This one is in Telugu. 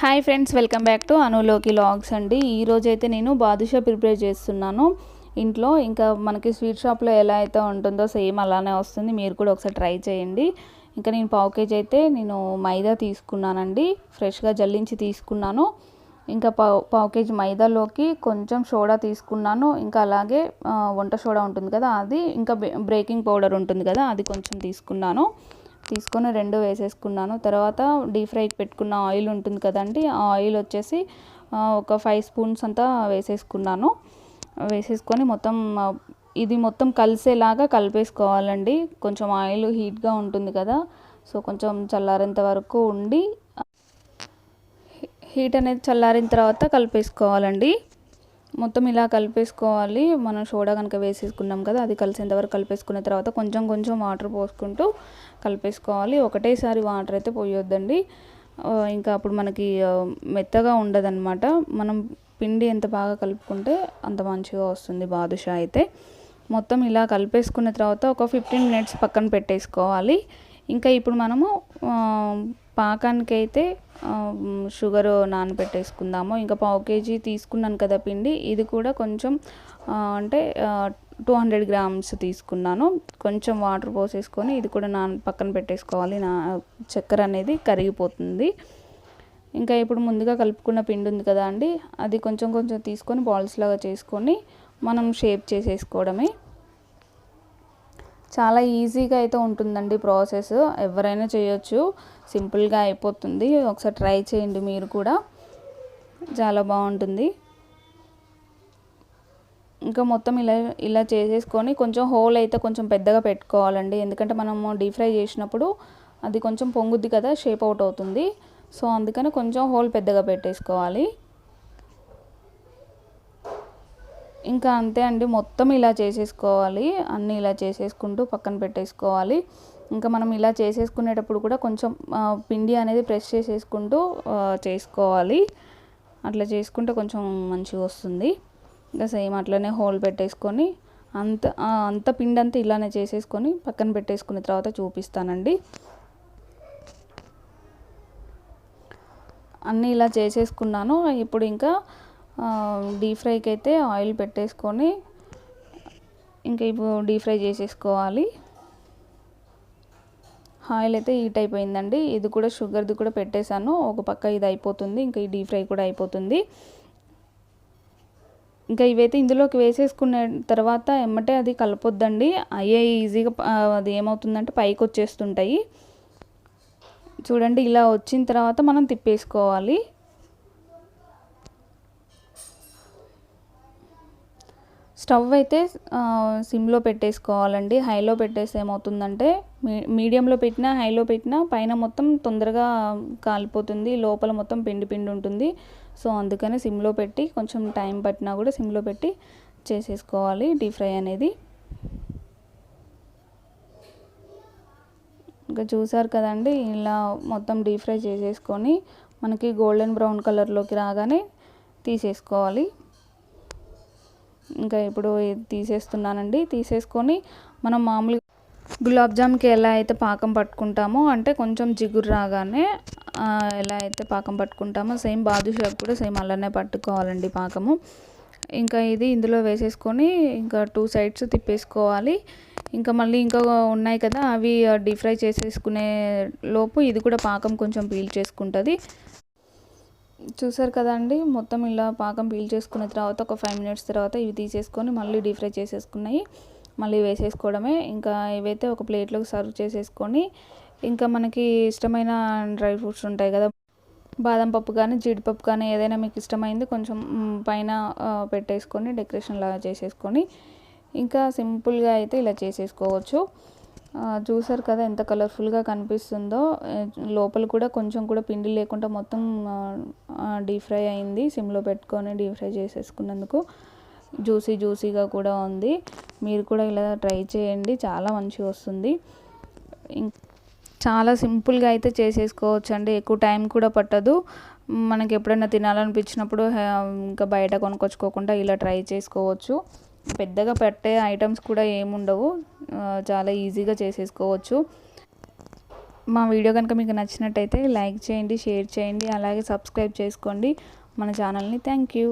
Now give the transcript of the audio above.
Hi friends welcome back to అనులోకి లాగ్స్ అండి. ఈరోజు అయితే నేను బాదుషా ప్రిపేర్ చేస్తున్నాను. ఇంట్లో ఇంకా మనకి స్వీట్ షాప్లో ఎలా అయితే ఉంటుందో సేమ్ అలానే వస్తుంది. మీరు కూడా ఒకసారి ట్రై చేయండి. ఇంకా నేను పావు కేజీ అయితే నేను మైదా తీసుకున్నానండి. ఫ్రెష్గా జల్లించి తీసుకున్నాను. ఇంకా పావు పావు కేజీ మైదాలోకి కొంచెం సోడా తీసుకున్నాను. ఇంకా అలాగే వంట సోడా ఉంటుంది కదా అది. ఇంకా బ్రేకింగ్ పౌడర్ ఉంటుంది కదా అది కొంచెం తీసుకున్నాను. తీసుకొని రెండు వేసేసుకున్నాను. తర్వాత డీప్ ఫ్రైకి పెట్టుకున్న ఆయిల్ ఉంటుంది కదండి ఆ ఆయిల్ వచ్చేసి ఒక ఫైవ్ స్పూన్స్ అంతా వేసేసుకున్నాను. వేసేసుకొని మొత్తం ఇది మొత్తం కలిసేలాగా కలిపేసుకోవాలండి. కొంచెం ఆయిల్ హీట్గా ఉంటుంది కదా సో కొంచెం చల్లారేంత వరకు ఉండి హీట్ అనేది చల్లారిన తర్వాత కలిపేసుకోవాలండి. మొత్తం ఇలా కలిపేసుకోవాలి. మనం సోడా కనుక వేసేసుకున్నాం కదా అది కలిసేంతవరకు కలిపేసుకున్న తర్వాత కొంచెం కొంచెం వాటర్ పోసుకుంటూ కలిపేసుకోవాలి. ఒకటేసారి వాటర్ అయితే పోయొద్దండి. ఇంకా అప్పుడు మనకి మెత్తగా ఉండదన్నమాట. మనం పిండి ఎంత బాగా కలుపుకుంటే అంత మంచిగా వస్తుంది బాదుషా అయితే. మొత్తం ఇలా కలిపేసుకున్న తర్వాత ఒక ఫిఫ్టీన్ మినిట్స్ పక్కన పెట్టేసుకోవాలి. ఇంకా ఇప్పుడు మనము పాకానికైతే పాకానికి అయితే షుగర్ నానబెట్టేసుకుందాము. ఇంకా పావు కేజీ తీసుకున్నాను కదా పిండి. ఇది కూడా కొంచెం అంటే టూ హండ్రెడ్ గ్రామ్స్ తీసుకున్నాను. కొంచెం వాటర్ పోసేసుకొని ఇది కూడా నాన్ పక్కన పెట్టేసుకోవాలి. నా చక్కెర అనేది కరిగిపోతుంది. ఇంకా ఇప్పుడు ముందుగా కలుపుకున్న పిండి ఉంది కదా అండి. అది కొంచెం కొంచెం తీసుకొని బాల్స్ లాగా చేసుకొని మనం షేప్ చేసేసుకోవడమే. చాలా ఈజీగా అయితే ఉంటుందండి ప్రాసెస్. ఎవరైనా చేయొచ్చు. సింపుల్గా అయిపోతుంది. ఒకసారి ట్రై చేయండి మీరు కూడా. చాలా బాగుంటుంది. ఇంకా మొత్తం ఇలా ఇలా చేసేసుకొని కొంచెం హోల్ అయితే కొంచెం పెద్దగా పెట్టుకోవాలండి. ఎందుకంటే మనము డీప్ ఫ్రై చేసినప్పుడు అది కొంచెం పొంగుద్ది కదా షేప్ అవుట్ అవుతుంది. సో అందుకని కొంచెం హోల్ పెద్దగా పెట్టేసుకోవాలి. ఇంకా అంతే అండి మొత్తం ఇలా చేసేసుకోవాలి. అన్నీ ఇలా చేసేసుకుంటూ పక్కన పెట్టేసుకోవాలి. ఇంకా మనం ఇలా చేసేసుకునేటప్పుడు కూడా కొంచెం పిండి అనేది ప్రెస్ చేసేసుకుంటూ చేసుకోవాలి. అట్లా చేసుకుంటే కొంచెం మంచిగా వస్తుంది. ఇంకా సేమ్ అట్లనే హోల్ పెట్టేసుకొని అంత అంత పిండి అంతా ఇలానే చేసేసుకొని పక్కన పెట్టేసుకున్న తర్వాత చూపిస్తానండి. అన్నీ ఇలా చేసేసుకున్నాను. ఇప్పుడు ఇంకా డీప్ ఫ్రైకి అయితే ఆయిల్ పెట్టేసుకొని ఇంకా ఇప్పుడు డీప్ ఫ్రై చేసేసుకోవాలి. ఆయిల్ అయితే హీట్ అయిపోయిందండి. ఇది కూడా షుగర్ది కూడా పెట్టేశాను. ఒక పక్క ఇది అయిపోతుంది. ఇంకా ఈ డీప్ ఫ్రై కూడా అయిపోతుంది. ఇంకా ఇవైతే ఇందులోకి వేసేసుకున్న తర్వాత ఎమ్మటే అది కలపొద్దండి. అయ్యే ఈజీగా అది ఏమవుతుందంటే పైకి వచ్చేస్తుంటాయి చూడండి ఇలా వచ్చిన తర్వాత మనం తిప్పేసుకోవాలి. స్టవ్ అయితే సిమ్లో పెట్టేసుకోవాలండి. హైలో పెట్టేస్తే ఏమవుతుందంటే మీ మీడియంలో పెట్టినా హైలో పెట్టినా పైన మొత్తం తొందరగా కాలిపోతుంది. లోపల మొత్తం పిండి పిండి ఉంటుంది. సో అందుకని సిమ్లో పెట్టి కొంచెం టైం పట్టినా కూడా సిమ్లో పెట్టి చేసేసుకోవాలి డీప్ ఫ్రై అనేది. ఇంకా చూసారు కదండి ఇలా మొత్తం డీప్ ఫ్రై చేసేసుకొని మనకి గోల్డెన్ బ్రౌన్ కలర్లోకి రాగానే తీసేసుకోవాలి. ఇంకా ఇప్పుడు తీసేస్తున్నానండి. తీసేసుకొని మనం మామూలుగా గులాబ్ జామ్కి ఎలా అయితే పాకం పట్టుకుంటామో అంటే కొంచెం జిగురు రాగానే ఎలా అయితే పాకం పట్టుకుంటామో సేమ్ బాదుషాకు కూడా సేమ్ అలానే పట్టుకోవాలండి పాకము. ఇంకా ఇది ఇందులో వేసేసుకొని ఇంకా టూ సైడ్స్ తిప్పేసుకోవాలి. ఇంకా మళ్ళీ ఇంకా ఉన్నాయి కదా అవి డీప్ ఫ్రై చేసేసుకునే లోపు ఇది కూడా పాకం కొంచెం పీల్ చేసుకుంటుంది. చూసారు కదండి మొత్తం ఇలా పాకం పీల్ చేసుకున్న తర్వాత ఒక ఫైవ్ మినిట్స్ తర్వాత ఇవి తీసేసుకొని మళ్ళీ డీప్ ఫ్రై చేసేసుకున్నాయి. మళ్ళీ వేసేసుకోవడమే. ఇంకా ఇవైతే ఒక ప్లేట్లోకి సర్వ్ చేసేసుకొని ఇంకా మనకి ఇష్టమైన డ్రై ఫ్రూట్స్ ఉంటాయి కదా బాదం పప్పు కానీ జీడిపప్పు కానీ ఏదైనా మీకు ఇష్టమైంది కొంచెం పైన పెట్టేసుకొని డెకరేషన్ లాగా చేసేసుకొని ఇంకా సింపుల్గా అయితే ఇలా చేసేసుకోవచ్చు. చూసారు కదా ఎంత కలర్ఫుల్గా కనిపిస్తుందో. లోపల కూడా కొంచెం కూడా పిండి లేకుండా మొత్తం డీప్ ఫ్రై అయింది. సిమ్లో పెట్టుకొని డీప్ ఫ్రై చేసేసుకున్నందుకు జ్యూసీ జ్యూసీగా కూడా ఉంది. మీరు కూడా ఇలా ట్రై చేయండి. చాలా మంచిగా వస్తుంది. ఇం- చాలా సింపుల్గా అయితే చేసేసుకోవచ్చు అండి ఎక్కువ టైం కూడా పట్టదు. మనకి ఎప్పుడైనా తినాలనిపించినప్పుడు ఇంకా బయట కొనుక్కొచ్చుకోకుండా ఇలా ట్రై చేసుకోవచ్చు. పెద్దగా పెట్టే ఐటమ్స్ కూడా ఏముండవు. చాలా ఈజీగా చేసేసుకోవచ్చు. మా వీడియో కనుక మీకు నచ్చినట్టయితే లైక్ చేయండి షేర్ చేయండి అలాగే సబ్స్క్రైబ్ చేసుకోండి. మన ఛానల్ని థ్యాంక్ యూ.